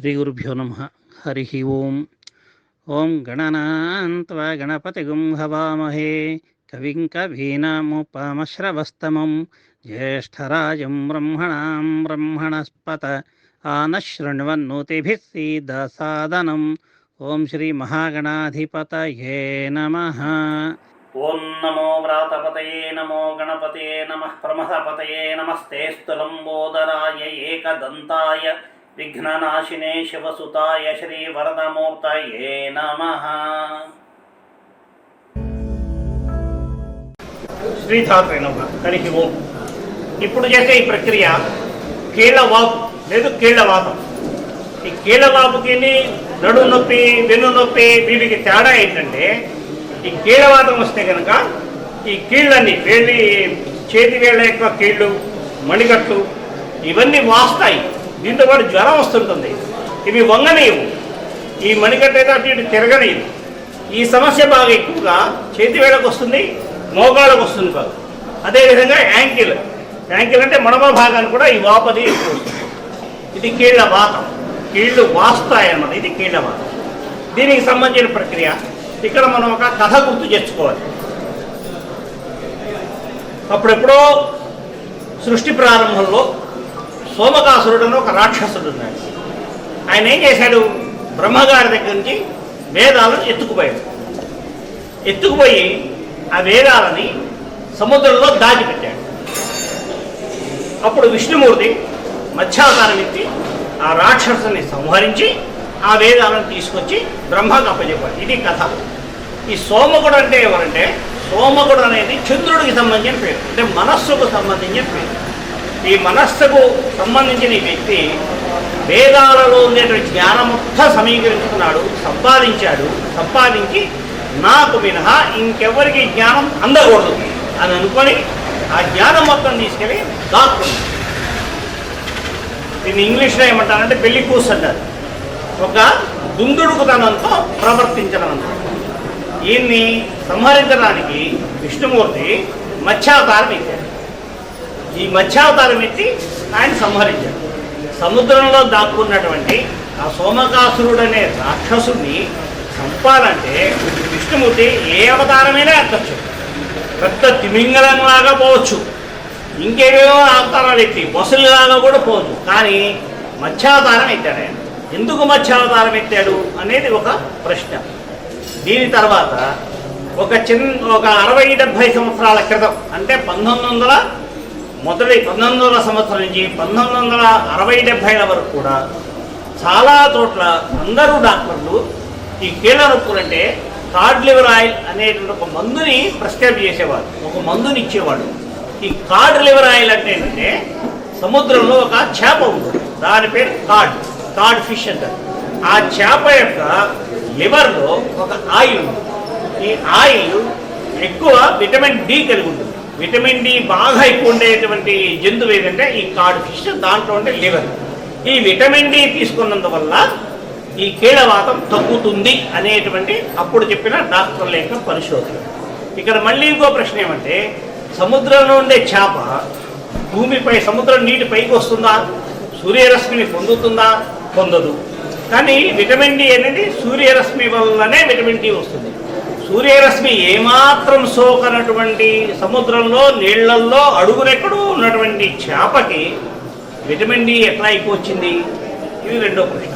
శ్రీ గురుభ్యో నమ. హరి ఓం. ఓం గణనాన్త్వా గణపతిగుం హవామహే. కవిం కవీనాముపమశ్రవస్తమం. జ్యేష్టరాజం బ్రహ్మణాం బ్రహ్మణస్పత ఆనశృణ్వన్నోతిభిः సీదసాదనం. ఓం శ్రీ మహాగణాధిపతయే నమ. ఓం నమో వ్రాతపతయే నమో గణపతయే నమ. ప్రమథపతయే నమస్తేస్తు లంబోదరాయ ఏకదంతాయ విఘ్ననాశినే శివసుతాయ శ్రీవరదమూర్తయే నమ శ్రీ నమ హరి ఓం. ఇప్పుడు చేసే ఈ ప్రక్రియ కీళ్ళవాపు లేదు కీళ్ళవాతం ఈ కీళ్ళవాపుకి నడుము నొప్పి వెన్ను నొప్పి వీటికి తేడా ఏంటంటే ఈ కీళ్ళవాతం వస్తే కనుక ఈ కీళ్ళని వేలి చేతి వేళ్ళ యొక్క కీళ్ళు మణికట్లు ఇవన్నీ వాస్తాయి. దీంతో పాటు జ్వరం వస్తుంటుంది. ఇవి వంగనీయవు. ఈ మణికట్ట అయితే అటు ఇటు తిరగనీయవు. ఈ సమస్య బాగా ఎక్కువగా చేతి వేళకు వస్తుంది మోకాళ్ళకు వస్తుంది కాదు అదేవిధంగా యాంకిల్. యాంకిల్ అంటే మడమ భాగాన్ని కూడా ఈ వాపది ఎక్కువ వస్తుంది. ఇది కీళ్ళ వాతం. కీళ్ళు వాస్తాయి అన్నమాట. ఇది కీళ్ళ వాతం. దీనికి సంబంధించిన ప్రక్రియ. ఇక్కడ మనం ఒక కథ గుర్తు చేసుకోవాలి అప్పుడెప్పుడో సృష్టి ప్రారంభంలో సోమకాసురుడు ఒక రాక్షసుడు ఉన్నాడు ఆయన ఏం చేశాడు? బ్రహ్మగారి దగ్గర నుంచి వేదాలను ఎత్తుకుపోయాడు. ఎత్తుకుపోయి ఆ వేదాలని సముద్రంలో దాచిపెట్టాడు. అప్పుడు విష్ణుమూర్తి మత్స్యావతారం ఎత్తి ఆ రాక్షసుని సంహరించి ఆ వేదాలను తీసుకొచ్చి బ్రహ్మకు అప్పచెప్పాడు ఇది కథ. ఈ సోమకుడు అంటే ఎవరంటే సోమకుడు అనేది చంద్రుడికి సంబంధించిన పేరు. అంటే మనస్సుకు సంబంధించిన పేరు. ఈ మనస్సుకు సంబంధించిన ఈ వ్యక్తి వేదాలలో ఉండేటువంటి జ్ఞానం సమీకరించుకున్నాడు సంపాదించాడు సంపాదించి నాకు మినహా ఇంకెవరికి జ్ఞానం అందకూడదు అని అనుకొని ఆ జ్ఞానం మొత్తం తీసుకెళ్ళి దాక్కున్నాడు. దీన్ని ఇంగ్లీష్లో ఏమంటారంటే పెళ్ళి కూస్ అంటారు. ఒక దుందుడుకుతనంతో ప్రవర్తించడం అంటారు ఈయన్ని సంహరించడానికి విష్ణుమూర్తి మత్స్యావతారం ఇచ్చారు ఈ మత్స్యావతారం ఎత్తి ఆయన సంహరించాడు సముద్రంలో దాక్కున్నటువంటి ఆ సోమకాసురుడు అనే రాక్షసుడిని చంపాలంటే విష్ణుమూర్తి ఏ అవతారమైనా ఎత్తచ్చు. పెద్ద తిమింగలంలాగా పోవచ్చు. ఇంకేవేవో అవతారాలు ఎత్తి బొసలులాగా కూడా పోవచ్చు. కానీ మత్స్యావతారం ఎత్తాడు ఆయన. ఎందుకు మత్స్యావతారం ఎత్తాడు అనేది ఒక ప్రశ్న. దీని తర్వాత ఒక చిన్న ఒక అరవై డెబ్భై సంవత్సరాల క్రితం అంటే పంతొమ్మిది వందల మొదటి పంతొమ్మిది వందల సంవత్సరం నుంచి పంతొమ్మిది వందల అరవై డెబ్భైల వరకు కూడా చాలా చోట్ల అందరూ డాక్టర్లు ఈ కీళ్ళ నొప్పులు అంటే కార్డ్ లివర్ ఆయిల్ అనేటువంటి ఒక మందుని ప్రిస్క్రైబ్ చేసేవాడు ఒక మందుని ఇచ్చేవాడు ఈ కార్డ్ లివర్ ఆయిల్ అంటే ఏంటంటే సముద్రంలో ఒక చేప ఉంటుంది దాని పేరు కార్డ్ కార్డ్ ఫిష్ అంటారు. ఆ చేప యొక్క లివర్లో ఒక ఆయిల్ ఉంది ఈ ఆయిల్ ఎక్కువ విటమిన్ డి కలిగి ఉంటుంది. విటమిన్ డి బాగా ఎక్కువ ఉండేటువంటి జంతువు ఏదంటే ఈ కాడు ఫిష్. దాంట్లో ఉండే లివర్. ఈ విటమిన్ డి తీసుకున్నందువల్ల ఈ కీళ్ళవాతం తగ్గుతుంది అనేటువంటి అప్పుడు చెప్పిన డాక్టర్ల యొక్క పరిశోధన. ఇక్కడ మళ్ళీ ఇంకో ప్రశ్న ఏమంటే సముద్రంలో ఉండే చేప భూమిపై సముద్రం నీటి పైకి వస్తుందా? సూర్యరశ్మిని పొందుతుందా? పొందదు. కానీ విటమిన్ డి అనేది సూర్యరశ్మి వల్లనే విటమిన్ డి వస్తుంది. సూర్యరశ్మి ఏమాత్రం సోకనటువంటి సముద్రంలో నీళ్ళల్లో అడుగునెక్కడో ఉన్నటువంటి చేపకి విటమిన్ డి ఎట్లా ఎక్కువ వచ్చింది? ఇది రెండో ప్రశ్న.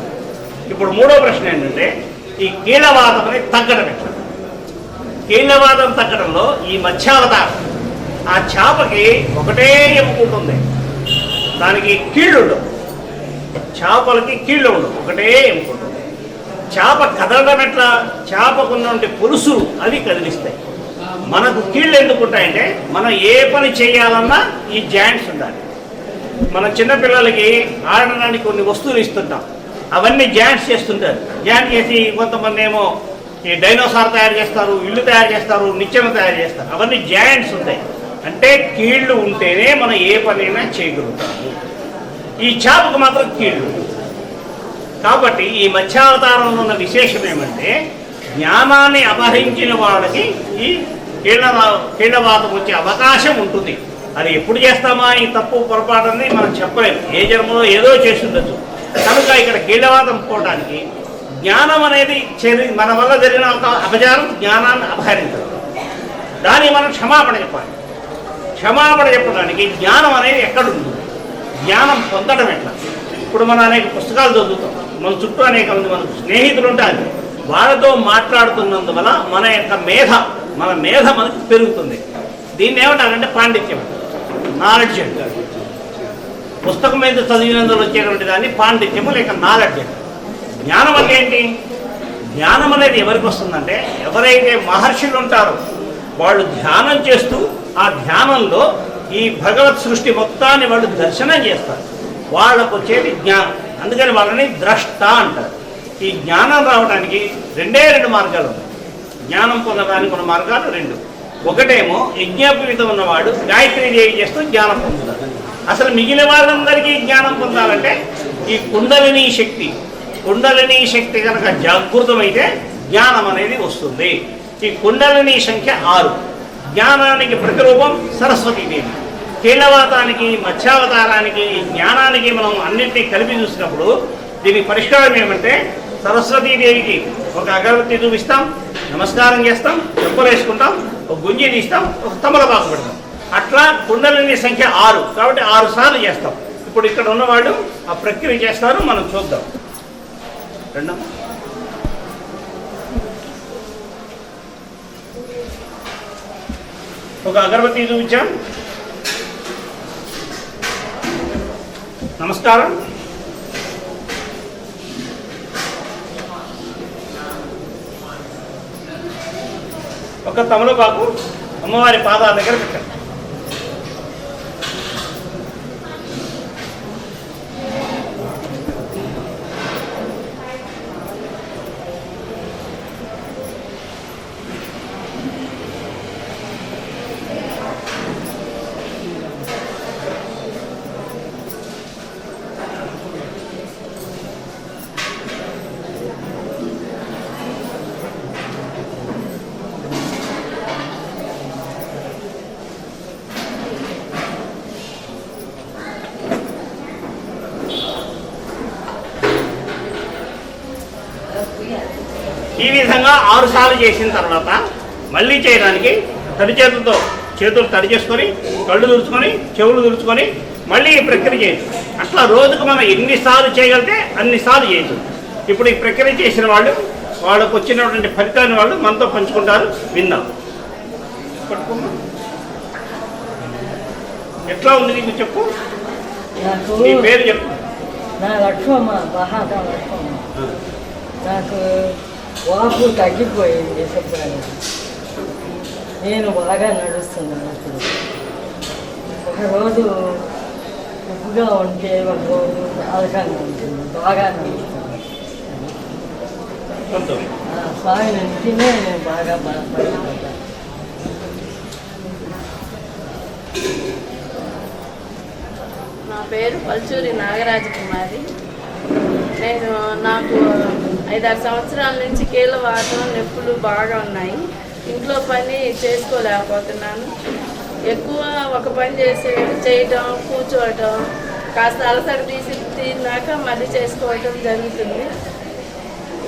ఇప్పుడు మూడో ప్రశ్న ఏంటంటే ఈ కీళ్ళవాతం అనేది తగ్గడం ఎట్లా? కీళ్ళవాతం తగ్గడంలో ఈ మత్స్యావతారం ఆ చేపకి ఒకటే ఎముకుంటుంది దానికి కీళ్ళు ఉండవు చేపలకి కీళ్ళు ఉండవు. ఒకటే ఎముకుంటుంది చేప కదలడం ఎట్లా? చేపకున్నటువంటి పులుసులు అవి కదిలిస్తాయి. మనకు కీళ్ళు ఎందుకు ఉంటాయంటే మనం ఏ పని చేయాలన్నా ఈ జాయింట్స్ ఉండాలి. మన చిన్నపిల్లలకి ఆడడానికి కొన్ని వస్తువులు ఇస్తుంటాం. అవన్నీ జాయింట్స్ చేస్తుంటారు. జాయింట్ చేసి కొంతమంది ఏమో ఈ డైనోసార్ తయారు చేస్తారు ఇల్లు తయారు చేస్తారు నిచ్చెన తయారు చేస్తారు. అవన్నీ జాయింట్స్ ఉంటాయి. అంటే కీళ్ళు ఉంటేనే మనం ఏ పనైనా చేయగలుగుతాము. ఈ చేపకు మాత్రం కీళ్ళు కాబట్టి ఈ మత్స్యావతారంలో ఉన్న విశేషం ఏమంటే జ్ఞానాన్ని అపహరించిన వాళ్ళకి ఈ కీళ్ళవా కీళ్ళవాతం వచ్చే అవకాశం ఉంటుంది. అది ఎప్పుడు చేస్తామా? ఈ తప్పు పొరపాటు మనం చెప్పలేము ఏ జన్మలో ఏదో చేస్తుండొచ్చు కనుక ఇక్కడ కీళ్ళవాతం పోవడానికి జ్ఞానం అనేది చెరి- మన వల్ల జరిగిన ఒక అపచారం జ్ఞానాన్ని అపహరించడం. దాన్ని మనం క్షమాపణ చెప్పాలి. క్షమాపణ చెప్పడానికి జ్ఞానం అనేది ఎక్కడుంది? జ్ఞానం పొందడం ఎట్లా? ఇప్పుడు మనం అనేక పుస్తకాలు చదువుతాం. మన చుట్టూ అనేక మంది మన స్నేహితులు ఉంటారు. వాళ్ళతో మాట్లాడుతున్నందువల్ల మన యొక్క మేధ మన మేధ మనకు పెరుగుతుంది. దీన్ని ఏమంటారంటే పాండిత్యం. నాలెడ్జ్ అంటారు. పుస్తకం మీద చదివినందులో వచ్చేటువంటి దాన్ని పాండిత్యము లేక నాలెడ్జ్ జ్ఞానం అంటే ఏంటి? జ్ఞానం అనేది ఎవరికి వస్తుందంటే ఎవరైతే మహర్షులు ఉంటారో వాళ్ళు ధ్యానం చేస్తూ ఆ ధ్యానంలో ఈ భగవత్ సృష్టి మొత్తాన్ని వాళ్ళు దర్శనం చేస్తారు. వాళ్ళకు వచ్చేది జ్ఞానం. అందుకని వాళ్ళని ద్రష్ట అంటారు. ఈ జ్ఞానం రావడానికి రెండే రెండు మార్గాలు ఉన్నాయి. జ్ఞానం పొందడానికి ఉన్న మార్గాలు రెండు. ఒకటేమో యజ్ఞాపీతం ఉన్నవాడు గాయత్రి దేవి చేస్తూ జ్ఞానం పొందుతాడు. అసలు మిగిలిన వాళ్ళందరికీ జ్ఞానం పొందాలంటే ఈ కుండలిని శక్తి. కుండలిని శక్తి కనుక జాగృతమైతే జ్ఞానం అనేది వస్తుంది. ఈ కుండలిని సంఖ్య ఆరు. జ్ఞానానికి ప్రతిరూపం సరస్వతీదేవి కీళ్ళవాతానికి మత్స్యావతారానికి జ్ఞానానికి మనం అన్నింటినీ కలిపి చూసినప్పుడు దీనికి పరిష్కారం ఏమంటే సరస్వతీదేవికి ఒక అగరబత్తి చూపిస్తాం నమస్కారం చేస్తాం చెప్పులు వేసుకుంటాం ఒక గుంజి తీస్తాం ఒక తమలపాకు పెడతాం. అట్లా కుండలిని సంఖ్య ఆరు. కాబట్టి ఆరు సార్లు చేస్తాం. ఇప్పుడు ఇక్కడ ఉన్నవాళ్ళు ఆ ప్రక్రియ చేస్తారు మనం చూద్దాం. రెండమ్మా ఒక అగరబత్తి చూపించాం. నమస్కారం. ఒక తమలపాకు అమ్మవారి పాదాల దగ్గర పెట్టండి. ఈ విధంగా ఆరు సార్లు చేసిన తర్వాత మళ్ళీ చేయడానికి తడి చేతులతో చేతులు తడి చేసుకొని కళ్ళు తుడుచుకొని చెవులు తుడుచుకొని మళ్ళీ ఈ ప్రక్రియ చేయొచ్చు. అట్లా రోజుకు మనం ఎన్నిసార్లు చేయగలిగితే అన్నిసార్లు చేయొచ్చు. ఇప్పుడు ఈ ప్రక్రియ చేసిన వాళ్ళు వాళ్ళకు వచ్చినటువంటి ఫలితాన్ని వాళ్ళు మనతో పంచుకుంటారు. విందాం. ఎట్లా ఉంది నీకు చెప్పు? నీ పేరు చెప్పు. నా లక్ష్మమ్మ లక్ష్మమ్మ. నాకు వాపు తగ్గిపోయింది శుభ్రంగా. నేను బాగా నడుస్తున్నాను అప్పుడు ఒకరోజు ఉప్పుగా ఉంటే ఒక రోజు అలకంగా ఉంటుంది బాగా ఆ స్వామి నుంచినే నేను బాగా బాధపడుతున్నాను. నా పేరు పల్చూరి నాగరాజకుమారి నేను నాకు ఐదారు సంవత్సరాల నుంచి కీళ్ళ నొప్పులు బాగా ఉన్నాయి. ఇంట్లో పని చేసుకోలేకపోతున్నాను. ఎక్కువ ఒక పని చేసే చేయటం కూర్చోవటం కాస్త అలసట తీసి తిన్నాక మళ్ళీ చేసుకోవటం జరుగుతుంది.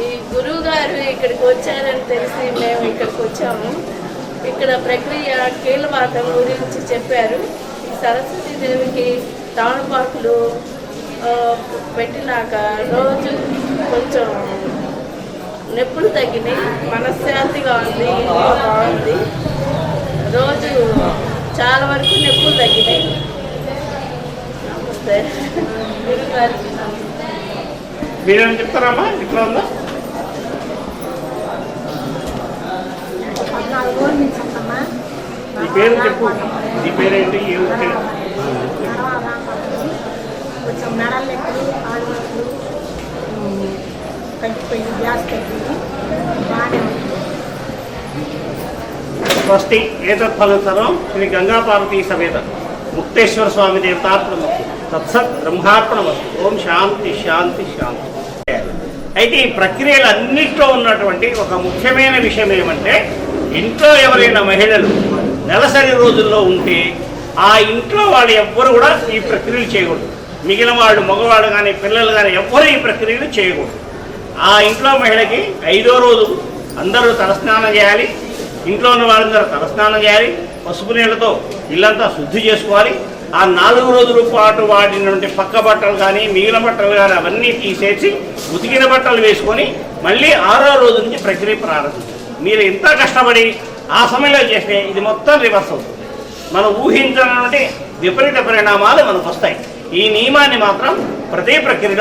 ఈ గురువు గారు ఇక్కడికి వచ్చారని తెలిసి మేము ఇక్కడికి వచ్చాము. ఇక్కడ ప్రక్రియ కీలవాతం గురించి చెప్పారు. ఈ సరస్వతి దేవికి తామలపాకులు పెట్టినాక రోజు కొంచెం నొప్పులు తగ్గినాయి మనశ్శాంతిగా ఉంది ఇంట్లో బాగుంది. రోజు చాలా వరకు నొప్పులు తగ్గినాయి. నమస్తే. మీరేం చెప్తారమ్మా? ఇట్లా ఉందా. నీ పేరు చెప్పు. నీ పేరేంటి? ఏ ఊరు. కొంచెం కాళ్ళు నొప్పులు ఉమ్, తగ్గిపోయింది గ్యాస్ తగ్గింది బాగానే ఉంది స్వస్తి ఏతత్ ఫలతరం శ్రీ గంగాపార్వతీ సమేత ముక్తేశ్వర స్వామి దేవతార్పణమస్తు. తత్సత్ బ్రహ్మార్పణమస్తు. ఓం శాంతి శాంతి శాంతి. అయితే ఈ ప్రక్రియలు అన్నిట్లో ఉన్నటువంటి ఒక ముఖ్యమైన విషయం ఏమంటే ఇంట్లో ఎవరైనా మహిళలు నెలసరి రోజుల్లో ఉంటే ఆ ఇంట్లో వాళ్ళు ఎవ్వరు కూడా ఈ ప్రక్రియలు చేయకూడదు. మిగిలిన వాళ్ళు మగవాళ్ళు కానీ పిల్లలు కానీ ఎవ్వరూ ఈ ప్రక్రియలు చేయకూడదు. ఆ ఇంట్లో మహిళకి ఐదో రోజు అందరూ తలస్నానం చేయాలి. ఇంట్లో ఉన్న వాళ్ళందరూ తలస్నానం చేయాలి పసుపు నీళ్ళతో ఇల్లంతా శుద్ధి చేసుకోవాలి. ఆ నాలుగు రోజుల పాటు వాడినటువంటి పక్క బట్టలు కానీ మిగిలిన బట్టలు కానీ అవన్నీ తీసేసి ఉతికిన బట్టలు వేసుకొని మళ్ళీ ఆరో రోజు నుంచి ప్రక్రియ ప్రారంభించాలి మీరు ఎంత కష్టపడి ఆ సమయంలో చేస్తే ఇది మొత్తం రివర్స్ అవుతుంది. మనం ఊహించినటువంటి విపరీత పరిణామాలు మనకు వస్తాయి. ఈ నియమాన్ని మాత్రం ప్రతి ప్రక్రియలో